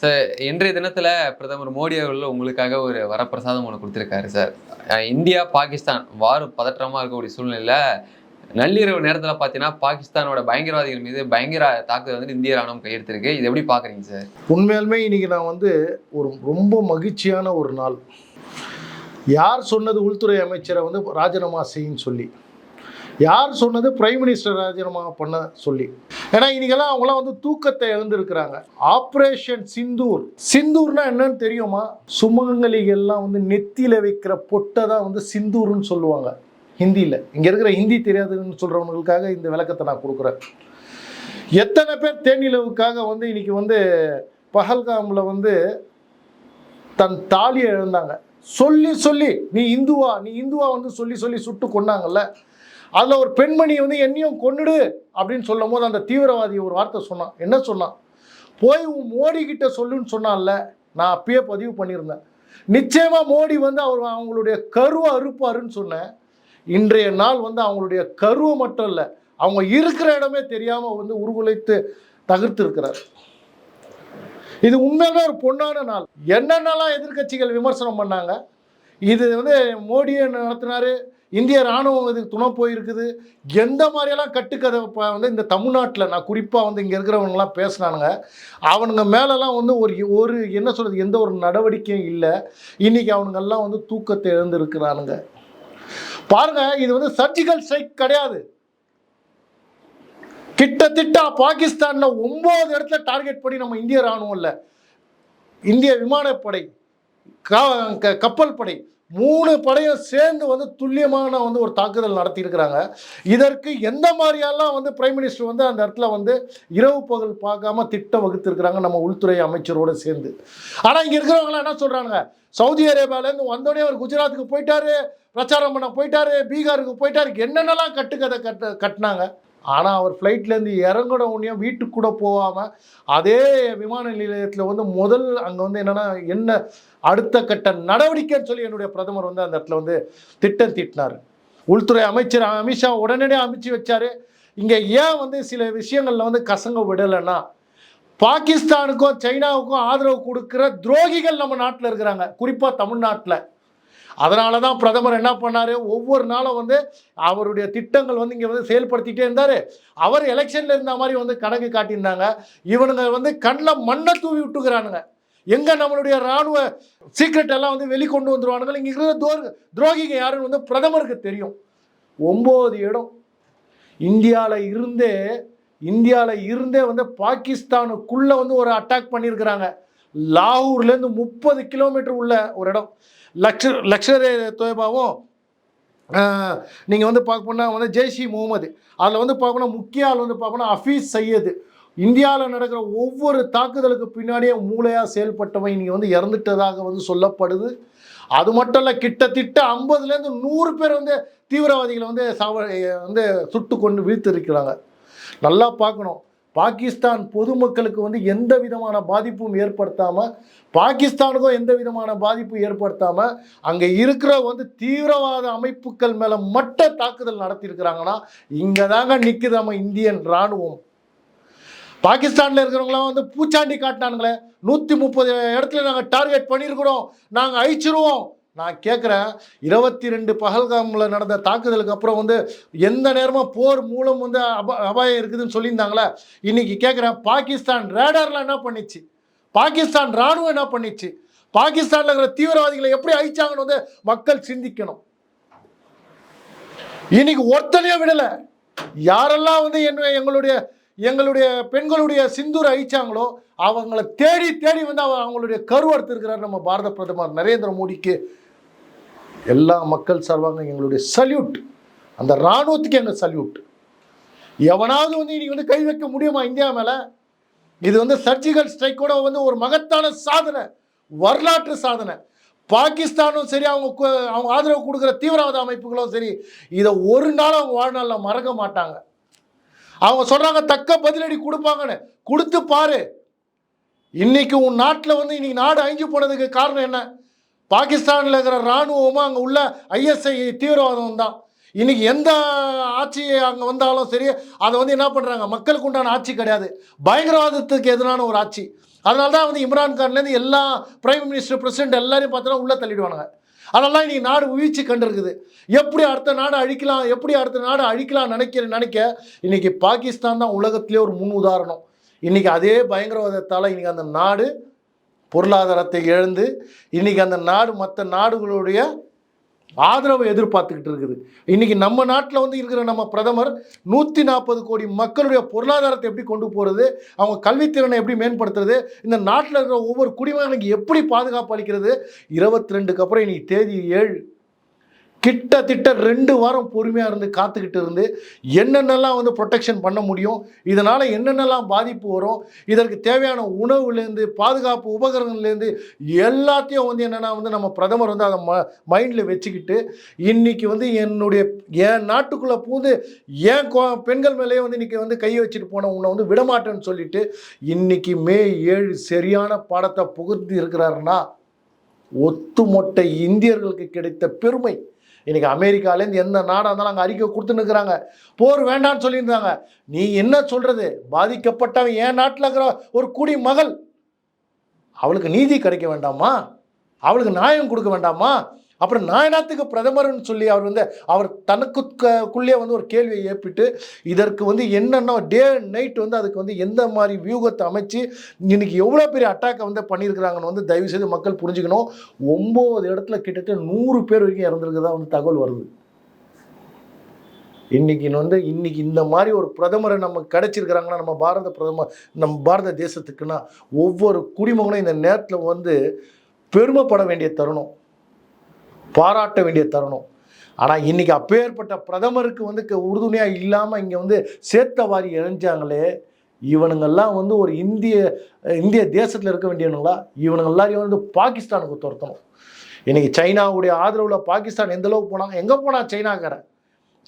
Sir இன்றைய தினத்தில் பிரதமர் மோடி அவர்கள் உங்களுக்காக ஒரு வரப்பிரசாதம் ஒன்று கொடுத்துருக்காரு சார் இந்தியா பாகிஸ்தான் வாறு பதற்றமாக இருக்கக்கூடிய சூழ்நிலையில் நள்ளிரவு நேரத்தில் பார்த்தீங்கன்னா பாகிஸ்தானோட பயங்கரவாதிகள் மீது பயங்கர தாக்குதல் வந்து இந்திய ராணுவம் கையெடுத்திருக்கு. இது எப்படி பார்க்குறீங்க சார் உண்மையாலுமே இன்றைக்கி நான் வந்து ஒரு ரொம்ப மகிழ்ச்சியான ஒரு நாள். யார் சொன்னது உள்துறை அமைச்சரை வந்து ராஜினாமா செய்யும் சொல்லி? யார் சொன்னது? பிரைம் மினிஸ்டர் ராஜினாமா பண்ண சொல்லி. ஏன்னா இன்னைக்கெல்லாம் அவங்களாம் வந்து தூக்கத்தை இழந்திருக்கிறாங்க ஆப்ரேஷன் சிந்தூர் சிந்தூர்னா என்னன்னு தெரியுமா? சுமங்கலிகள்லாம் வந்து நெத்தியில வைக்கிற பொட்டை தான் வந்து சிந்தூர்னு சொல்லுவாங்க. ஹிந்தியில். இங்கே இருக்கிற ஹிந்தி தெரியாதுன்னு சொல்கிறவங்களுக்காக இந்த விளக்கத்தை நான் கொடுக்குறேன். எத்தனை பேர் தேனிலவுக்காக வந்து இன்னைக்கு வந்து பஹல்காமில் வந்து தன் தாலியை இழந்தாங்க. சொல்லி சொல்லி நீ இந்துவா நீ இந்துவா வந்து சொல்லி சொல்லி சுட்டு கொண்டாங்கல்ல அதில் ஒரு பெண்மணி வந்து என்னையும் கொண்டுடு அப்படின்னு சொல்லும் போது அந்த தீவிரவாதி ஒரு வார்த்தை சொன்னான். என்ன சொன்னான்? போய் உன் மோடி கிட்ட சொல்லுன்னு சொன்னான்ல. நான் அப்பயே பதிவு பண்ணியிருந்தேன். நிச்சயமாக மோடி வந்து அவர் அவங்களுடைய கருவை அறுப்பாருன்னு சொன்னேன். இன்றைய நாள் வந்து அவங்களுடைய கருவை மட்டும் இல்லை அவங்க இருக்கிற இடமே தெரியாமல் வந்து உருகுலைத்து தகர்த்து இருக்கிறார் இது உண்மையான ஒரு பொன்னான நாள். என்னென்னலாம் எதிர்க்கட்சிகள் விமர்சனம் பண்ணாங்க? இது வந்து மோடியை நடத்தினாரு. இந்திய ராணுவம் இதுக்கு துணை போயிருக்குது. எந்த மாதிரியெல்லாம் கட்டுக்கதை இப்போ வந்து இந்த தமிழ்நாட்டில் நான் குறிப்பாக வந்து இங்கே இருக்கிறவங்கலாம் பேசினானுங்க. அவனுங்க மேலெல்லாம் வந்து ஒரு ஒரு என்ன சொல்கிறது எந்த ஒரு நடவடிக்கையும் இல்லை. இன்றைக்கி அவனுங்கெல்லாம் வந்து தூக்கத்தை இழந்திருக்கிறானுங்க பாருங்க இது வந்து சர்ஜிக்கல் ஸ்ட்ரைக் கிடையாது. கிட்டத்தட்ட பாகிஸ்தான்ல ஒன்பது இடத்துல டார்கெட் படி நம்ம இந்திய ராணுவம் இல்லை. இந்திய விமானப்படை க- கப்பல் படை மூணு படையும் சேர்ந்து வந்து துல்லியமான வந்து ஒரு தாக்குதல் நடத்தியிருக்கிறாங்க. இதற்கு எந்த மாதிரியெல்லாம் வந்து பிரைம் மினிஸ்டர் வந்து அந்த இடத்துல வந்து இரவு பகல் பார்க்காம திட்டம் வகுத்திருக்கிறாங்க நம்ம உள்துறை அமைச்சரோடு சேர்ந்து. ஆனால் இங்கே இருக்கிறவங்களாம் என்ன சொல்கிறாங்க சவுதி அரேபியாவிலேருந்து வந்தோடனே அவர் குஜராத்துக்கு போயிட்டாரு பிரச்சாரம் பண்ண போயிட்டாரு பீகாருக்கு போயிட்டாரு. என்னென்னலாம் கட்டுக்கதை கட்டு கட்டினாங்க? ஆனால் அவர் ஃப்ளைட்லேருந்து இறங்கின உடனே வீட்டுக்கு கூட போகாமல் அதே விமான நிலையத்தில் வந்து முதல் அங்கே வந்து என்னென்னா என்ன அடுத்த கட்ட நடவடிக்கைன்னு சொல்லி என்னுடைய பிரதமர் வந்து அந்த இடத்துல வந்து திட்டம் தீட்டினார். உள்துறை அமைச்சர் அமித்ஷா உடனடியாக அமைச்சு வச்சார். இங்கே ஏன் வந்து சில விஷயங்களில் வந்து கசங்க விடலைன்னா பாகிஸ்தானுக்கும் சைனாவுக்கும் ஆதரவு கொடுக்குற துரோகிகள் நம்ம நாட்டில் இருக்கிறாங்க. குறிப்பாக தமிழ்நாட்டில். அதனால தான் பிரதமர் என்ன பண்ணார்? ஒவ்வொரு நாளும் வந்து அவருடைய திட்டங்கள் வந்து இங்கே வந்து செயல்படுத்திகிட்டே இருந்தார். அவர் எலெக்ஷனில் இருந்த மாதிரி வந்து கணக்கு காட்டியிருந்தாங்க. இவனுங்க வந்து கண்ணில் மண்ணை தூவி விட்டுக்கிறானுங்க. எங்கே நம்மளுடைய இராணுவ சீக்ரெட் எல்லாம் வந்து வெளிக்கொண்டு வந்துருவானுங்க இங்கே இருக்கிற துரோ துரோகிங்க யாருன்னு வந்து பிரதமருக்கு தெரியும். ஒம்பது இடம். இந்தியாவில் இருந்தே இந்தியாவில் இருந்தே வந்து பாகிஸ்தானுக்குள்ளே வந்து ஒரு அட்டாக் பண்ணியிருக்கிறாங்க. லாகூர்லேருந்து முப்பது கிலோமீட்டர் உள்ள ஒரு இடம். லக்ஷ லக்ஷர் தொயபாவும் நீங்கள் வந்து பார்க்க போனால் வந்து ஜெய்ஷி முகமது. அதில் வந்து பார்க்கணும் முக்கிய ஆள் வந்து பார்க்கணும் ஹஃபீஸ் சையது. இந்தியாவில் நடக்கிற ஒவ்வொரு தாக்குதலுக்கு பின்னாடியே மூளையாக செயல்பட்டவன் இன்றைக்கி வந்து இறந்துட்டதாக வந்து சொல்லப்படுது. அது மட்டும் இல்லை கிட்டத்தட்ட ஐம்பதுலேருந்து நூறு பேர் வந்து தீவிரவாதிகளை வந்து சாவ வந்து சுட்டு கொண்டு வீழ்த்திருக்கிறாங்க. நல்லா பார்க்கணும். பாகிஸ்தான் பொதுமக்களுக்கு வந்து எந்த விதமான பாதிப்பும் ஏற்படுத்தாமல் பாகிஸ்தானுக்கும் எந்த விதமான பாதிப்பும் ஏற்படுத்தாமல் அங்கே இருக்கிற வந்து தீவிரவாத அமைப்புகள் மேலே மட்டும் தாக்குதல் நடத்தியிருக்கிறாங்கன்னா இங்கே தாங்க நிற்குது நம்ம இந்தியன் இராணுவம். பாகிஸ்தானில் இருக்கிறவங்களாம் வந்து பூச்சாண்டி காட்டினானுங்களே நூற்றி முப்பது இடத்துல நாங்கள் டார்கெட் பண்ணியிருக்கிறோம் நாங்கள் அழிச்சிருவோம். நான் கேட்குறேன் இருபத்தி ரெண்டு பகல்காமில் நடந்த தாக்குதலுக்கு அப்புறம் வந்து எந்த நேரமும் போர் மூலம் வந்து அப அபாயம் இருக்குதுன்னு சொல்லியிருந்தாங்களே இன்றைக்கி கேட்குறேன் பாகிஸ்தான் ரேடாரில் என்ன பண்ணிச்சு? பாகிஸ்தான் ராணுவம் என்ன பண்ணிச்சு? பாகிஸ்தானில் இருக்கிற தீவிரவாதிகளை எப்படி அழிச்சாங்கன்னு வந்து மக்கள் சிந்திக்கணும். இன்னைக்கு ஒருத்தனையும் விடலை. யாரெல்லாம் வந்து என்ன எங்களுடைய எங்களுடைய பெண்களுடைய சிந்தூர் அழிச்சாங்களோ அவங்கள தேடி தேடி வந்து அவ அவங்களுடைய கருவறுத்து இருக்கிறார் நம்ம பாரத பிரதமர் நரேந்திர மோடிக்கு. எல்லா மக்கள் சார்பாங்க எங்களுடைய சல்யூட். அந்த இராணுவத்துக்கு எங்கள் சல்யூட். எவனாவது வந்து இன்னைக்கு வந்து கை வைக்க முடியுமா இந்தியா மேலே? இது வந்து சர்ஜிக்கல் ஸ்ட்ரைக்கோட வந்து ஒரு மகத்தான சாதனை வரலாற்று சாதனை. பாகிஸ்தானும் சரி அவங்க அவங்க ஆதரவு கொடுக்குற தீவிரவாத அமைப்புகளும் சரி இதை ஒரு நாள் அவங்க வாழ்நாளில் மறக்க மாட்டாங்க. அவங்க சொல்றாங்க தக்க பதிலடி கொடுப்பாங்கன்னு. கொடுத்து பாரு. இன்னைக்கு உன் நாட்டில் வந்து இன்னைக்கு நாடு அழிஞ்சு போனதுக்கு காரணம் என்ன? பாகிஸ்தானில் இருக்கிற இராணுவமும் அங்கே உள்ள ஐஎஸ்ஐ தீவிரவாதம் தான். இன்னைக்கு எந்த ஆட்சி அங்கே வந்தாலும் சரி அதை வந்து என்ன பண்ணுறாங்க மக்களுக்கு உண்டான ஆட்சி கிடையாது. பயங்கரவாதத்துக்கு எதிரான ஒரு ஆட்சி. அதனால தான் வந்து இம்ரான்கான்லேருந்து எல்லா பிரைம் மினிஸ்டர் பிரசிடென்ட் எல்லாரையும் பார்த்தோன்னா உள்ளே தள்ளிடுவானுங்க. அதெல்லாம் இன்றைக்கி நாடு வீழ்ச்சி கண்டிருக்குது. எப்படி அடுத்த நாடு அழிக்கலாம் எப்படி அடுத்த நாடு அழிக்கலாம் நினைக்கிற நினைக்க இன்னைக்கு பாகிஸ்தான் தான் உலகத்திலே ஒரு முன் உதாரணம். இன்னைக்கு அதே பயங்கரவாதத்தால் இன்னைக்கு அந்த நாடு பொருளாதாரத்தை இழந்து இன்னைக்கு அந்த நாடு மற்ற நாடுகளுடைய ஆதரவை எதிர்பார்த்துக்கிட்டு இருக்குது. இன்றைக்கி நம்ம நாட்டில் வந்து இருக்கிற நம்ம பிரதமர் நூற்றி நாற்பது கோடி மக்களுடைய பொருளாதாரத்தை எப்படி கொண்டு போகிறது அவங்க கல்வித்திறனை எப்படி மேம்படுத்துறது இந்த நாட்டில் இருக்கிற ஒவ்வொரு குடிமகனுக்கு எப்படி பாதுகாப்பு அளிக்கிறது இருபத்தி ரெண்டுக்கு அப்புறம் இன்னைக்கு தேதி ஏழு கிட்டத்தட்ட ரெண்டு வாரம் பொறுமையாக இருந்து காத்துக்கிட்டு இருந்து என்னென்னலாம் வந்து ப்ரொடெக்ஷன் பண்ண முடியும் இதனால் என்னென்னலாம் பாதிப்பு வரும் இதற்கு தேவையான உணவுலேருந்து பாதுகாப்பு உபகரணங்கள்லேருந்து எல்லாத்தையும் வந்து என்னென்னா வந்து நம்ம பிரதமர் வந்து அதை ம மைண்டில் வச்சுக்கிட்டு இன்னைக்கு வந்து என்னுடைய என் நாட்டுக்குள்ளே பூந்து ஏன் பெண்கள் மேலேயே வந்து இன்றைக்கி வந்து கையை வச்சுட்டு போன உன்னை வந்து விடமாட்டேன்னு சொல்லிட்டு இன்னைக்கு மே ஏழு சரியான பாடத்தை புகுத்து இருக்கிறாருன்னா ஒத்துமொட்ட இந்தியர்களுக்கு கிடைத்த பெருமை. இன்னைக்கு அமெரிக்காலேருந்து எந்த நாடாக இருந்தாலும் அங்கே அறிக்கை கொடுத்துன்னு இருக்கிறாங்க போர் வேண்டாம்னு சொல்லியிருந்தாங்க. நீ என்ன சொல்கிறது பாதிக்கப்பட்டவன் என் நாட்டில் இருக்கிற ஒரு குடி மகள். அவளுக்கு நீதி கிடைக்க வேண்டாமா? அவளுக்கு நியாயம் கொடுக்க வேண்டாமா? அப்புறம் நாயனாத்துக்கு பிரதமர்னு சொல்லி அவர் வந்து அவர் தனக்குள்ளே வந்து ஒரு கேள்வியை ஏற்பிட்டு இதற்கு வந்து என்னென்ன டே நைட் வந்து அதுக்கு வந்து எந்த மாதிரி வியூகத்தை அமைச்சு இன்னைக்கு எவ்வளோ பெரிய அட்டாக்கை வந்து பண்ணியிருக்கிறாங்கன்னு வந்து தயவு செய்து மக்கள் புரிஞ்சுக்கணும். ஒம்பது இடத்துல கிட்டத்தட்ட நூறு பேர் வரைக்கும் இறந்துருக்குதா வந்து தகவல் வருது. இன்னைக்கு வந்து இன்னைக்கு இந்த மாதிரி ஒரு பிரதமரை நம்ம கிடைச்சிருக்கிறாங்கன்னா நம்ம பாரத பிரதமர் நம்ம பாரத தேசத்துக்குன்னா ஒவ்வொரு குடிமகனும் இந்த நேரத்தில் வந்து பெருமைப்பட வேண்டிய தருணம். பாராட்ட வேண்டிய தருணம். ஆனால் இன்னைக்கு அப்பேற்பட்ட பிரதமருக்கு வந்து க- உறுதுணையாக இல்லாமல் இங்கே வந்து சேர்த்த வாரி இணைஞ்சாங்களே இவனுங்கெல்லாம் வந்து ஒரு இந்திய இந்திய தேசத்தில் இருக்க வேண்டியவனுங்களா? இவனுங்க எல்லாரையும் வந்து பாகிஸ்தானுக்கு துரத்தணும். இன்றைக்கி சைனாவுடைய ஆதரவில் பாகிஸ்தான் எந்தளவுக்கு போனாங்க? எங்கே போனா சைனாக்காரன்?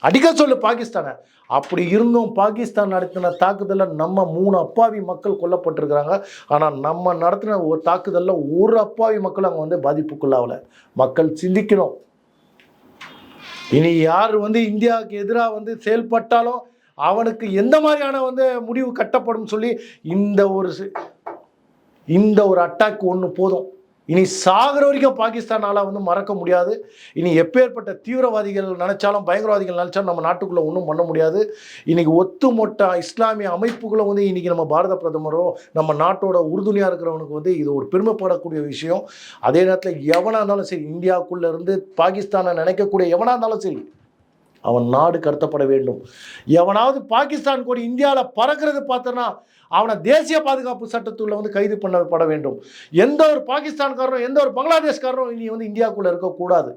அடிக்க சொல்லு பாகிஸ்தானை. அப்படி இருந்தும் பாகிஸ்தான் நடத்தின தாக்குதலில் நம்ம மூணு அப்பாவி மக்கள் கொல்லப்பட்டிருக்கிறாங்க. ஆனால் நம்ம நடத்தின ஒரு தாக்குதலில் ஒரு அப்பாவி மக்கள் அங்கே வந்து பாதிப்புக்குள்ளாகல. மக்கள் சிந்திக்கணும். இனி யார் வந்து இந்தியாவுக்கு எதிராக வந்து செயல்பட்டாலும் அவனுக்கு எந்த மாதிரியான வந்து முடிவு கட்டப்படும் சொல்லி இந்த ஒரு இந்த ஒரு அட்டாக் ஒன்று போதும். இனி சாகிற வரைக்கும் பாகிஸ்தானால் வந்து மறக்க முடியாது. இனி எப்பேற்பட்ட தீவிரவாதிகள் நினைச்சாலும் பயங்கரவாதிகள் நினைச்சாலும் நம்ம நாட்டுக்குள்ளே ஒன்றும் பண்ண முடியாது. இன்றைக்கி ஒத்துமொட்ட இஸ்லாமிய அமைப்புகளை வந்து இன்றைக்கி நம்ம பாரத பிரதமரோ நம்ம நாட்டோட உறுதுணையாக இருக்கிறவனுக்கு வந்து இது ஒரு பெருமைப்படக்கூடிய விஷயம். அதே நேரத்தில் எவனாக இருந்தாலும் சரி இந்தியாவுக்குள்ளே இருந்து பாகிஸ்தானை நினைக்கக்கூடிய எவனாக இருந்தாலும் சரி அவன் நாடு கடத்தப்பட வேண்டும். எவனாவது பாகிஸ்தான் கூட இந்தியாவில் பறக்கிறது பார்த்தோன்னா அவனை தேசிய பாதுகாப்பு சட்டத்துள்ள வந்து கைது பண்ணப்பட வேண்டும். எந்த ஒரு பாகிஸ்தான்காரரும் எந்த ஒரு பங்களாதேஷ்காரரும் இனி வந்து இந்தியாவுக்குள்ளே இருக்கக்கூடாது.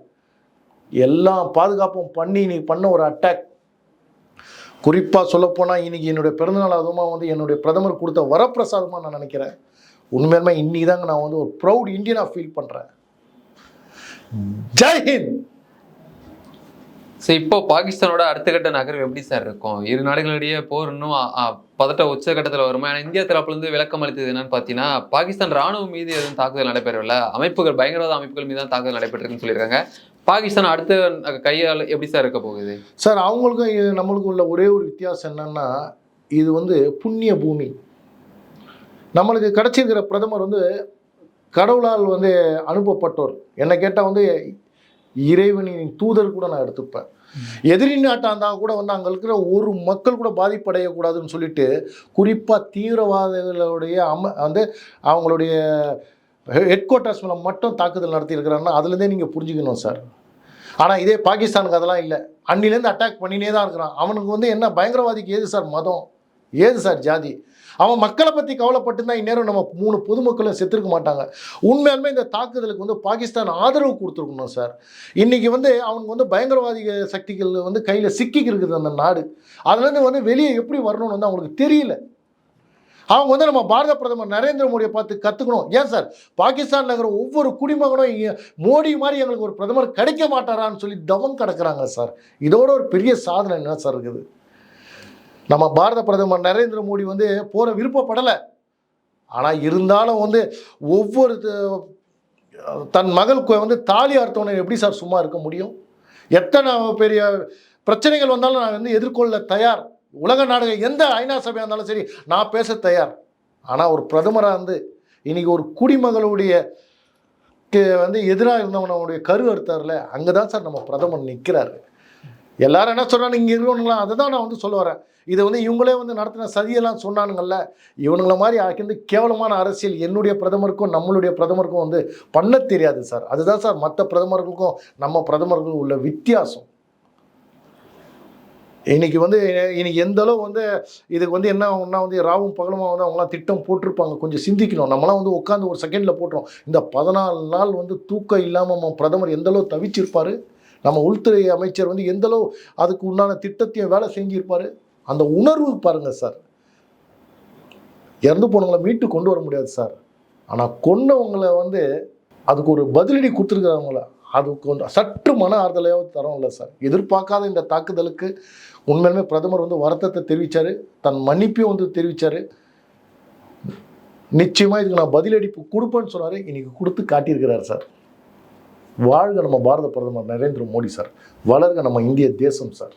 எல்லா பாதுகாப்பும் பண்ணி நீ பண்ண ஒரு அட்டாக் குறிப்பாக சொல்லப்போனால் இன்றைக்கி என்னுடைய பிறந்தநாள் அதுவுமா வந்து என்னுடைய பிரதமர் கொடுத்த வரப்பிரசாதமாக நான் நினைக்கிறேன். உண்மையுமே இன்னைக்கு தாங்க நான் வந்து ஒரு ப்ரௌட் இந்தியனாக ஃபீல் பண்ணுறேன் ஜெய்ஹிந்த் ஸோ இப்போ பாகிஸ்தானோட அடுத்த கட்ட நகர்வு எப்படி சார் இருக்கும்? இரு நாடுகளிடையே போர் இன்னும் பதட்ட உச்சகட்டத்தில் வருமா? ஏன்னா இந்தியா தரப்புலேருந்து விளக்கம் அளித்தது என்னன்னு பார்த்தீங்கன்னா பாகிஸ்தான் ராணுவம் மீது எதுவும் தாக்குதல் நடைபெறவில்லை. அமைப்புகள் பயங்கரவாத அமைப்புகள் மீது தான் தாக்குதல் நடைபெற்றிருக்குன்னு சொல்லியிருக்காங்க. பாகிஸ்தான் அடுத்த கையால் எப்படி சார் இருக்க போகுது? சார் அவங்களுக்கும் இது நம்மளுக்கும் உள்ள ஒரே ஒரு வித்தியாசம் என்னன்னா இது வந்து புண்ணிய பூமி. நம்மளுக்கு கிடைச்சிருக்கிற பிரதமர் வந்து கடவுளால் வந்து அனுப்பப்பட்டோர். என்னை கேட்டால் வந்து இறைவனின் தூதர் கூட நான் எடுத்துப்பேன். எதிரி நாட்டாக இருந்தால் கூட வந்து அங்கே இருக்கிற ஒரு மக்கள் கூட பாதிப்படையக்கூடாதுன்னு சொல்லிட்டு குறிப்பாக தீவிரவாதிகளுடைய அம வந்து அவங்களுடைய ஹெட் குவார்ட்டர்ஸ் மேலே மட்டும் தாக்குதல் நடத்தியிருக்கிறாங்கன்னா அதுலேருந்தே நீங்கள் புரிஞ்சுக்கணும் சார். ஆனால் இதே பாகிஸ்தானுக்கு அதெல்லாம் இல்லை. அன்னிலேருந்து அட்டாக் பண்ணினே தான் இருக்கிறான். அவனுக்கு வந்து என்ன பயங்கரவாதிக்கு ஏது சார் மதம்? ஏது சார் ஜாதி? அவன் மக்களை பற்றி கவலைப்பட்டு இந்நேரம் நம்ம மூணு பொதுமக்களும் செத்துருக்க மாட்டாங்க. உண்மையாலுமே இந்த தாக்குதலுக்கு வந்து பாகிஸ்தான் ஆதரவு கொடுத்துருக்கணும் சார். இன்றைக்கி வந்து அவனுக்கு வந்து பயங்கரவாதி சக்திகள் வந்து கையில் சிக்கிக்கு இருக்குது அந்த நாடு. அதுலேருந்து வந்து வெளியே எப்படி வரணும்னு வந்து அவங்களுக்கு தெரியல. அவங்க வந்து நம்ம பாரத பிரதமர் நரேந்திர மோடியை பார்த்து கற்றுக்கணும் ஏன் சார்? பாகிஸ்தானில் இருக்கிற ஒவ்வொரு குடிமகனும் மோடி மாதிரி எங்களுக்கு ஒரு பிரதமர் கிடைக்க மாட்டாரான்னு சொல்லி தவம் கிடக்கிறாங்க சார். இதோட ஒரு பெரிய சாதனை என்ன சார் இருக்குது? நம்ம பாரத பிரதமர் நரேந்திர மோடி வந்து போகிற விருப்பப்படலை. ஆனால் இருந்தாலும் வந்து ஒவ்வொரு த- தன் மகளுக்கு வந்து தாலி அறுத்தவனை எப்படி சார் சும்மா இருக்க முடியும்? எத்தனை பெரிய பிரச்சனைகள் வந்தாலும் நான் வந்து எதிர்கொள்ள தயார். உலக நாடுகள் எந்த ஐநா சபையாக இருந்தாலும் சரி நான் பேச தயார். ஆனால் ஒரு பிரதமராக இருந்து இன்னைக்கு ஒரு குடிமகளுடைய வந்து எதிராக இருந்தவனுடைய கரு அறுத்தார்ல அங்கே தான் சார் நம்ம பிரதமர் நிற்கிறாரு எல்லாரும் என்ன சொல்றாங்க இங்கே இருக்கணுங்களா அதை தான் நான் வந்து சொல்ல வரேன். இதை வந்து இவங்களே வந்து நடத்தின சதியெல்லாம் சொன்னானுங்கள்ல இவனுங்களை மாதிரி வந்து கேவலமான அரசியல் என்னுடைய பிரதமருக்கும் நம்மளுடைய பிரதமருக்கும் வந்து பண்ண தெரியாது சார். அதுதான் சார் மற்ற பிரதமர்களுக்கும் நம்ம பிரதமர்களுக்கும் உள்ள வித்தியாசம். இன்னைக்கு வந்து இன்னைக்கு எந்த அளவு வந்து இதுக்கு வந்து என்ன ஒன்றா வந்து ராவும் பகலுமா வந்து அவங்களாம் திட்டம் போட்டிருப்பாங்க. கொஞ்சம் சிந்திக்கணும். நம்மளாம் வந்து உட்காந்து ஒரு செகண்டில் போட்டுரும் இந்த பதினாலு நாள் வந்து தூக்கம் இல்லாமல் நம்ம பிரதமர் எந்த அளவு தவிச்சிருப்பாரு? நம்ம உள்துறை அமைச்சர் வந்து எந்தளவு அதுக்கு உண்டான திட்டத்தையும் வேலை செஞ்சிருப்பாரு? அந்த உணர்வு பாருங்கள் சார் இறந்து போனவங்களை மீட்டு கொண்டு வர முடியாது சார் ஆனால் கொன்னவங்களை வந்து அதுக்கு ஒரு பதிலடி கொடுத்துருக்குறவங்கள அதுக்கு வந்து சற்று மன ஆறுதலையாவது தரவங்கள சார் எதிர்பார்க்காத இந்த தாக்குதலுக்கு உண்மையிலுமே பிரதமர் வந்து வருத்தத்தை தெரிவித்தார் தன் மன்னிப்பையும் வந்து தெரிவித்தார் நிச்சயமாக இதுக்கு நான் பதிலடி கொடுப்பேன்னு சொன்னார். இன்றைக்கி கொடுத்து காட்டியிருக்கிறார் சார் வாழ்க நம்ம பாரத பிரதமர் நரேந்திர மோடி சார். வளர்க நம்ம இந்திய தேசம் சார்.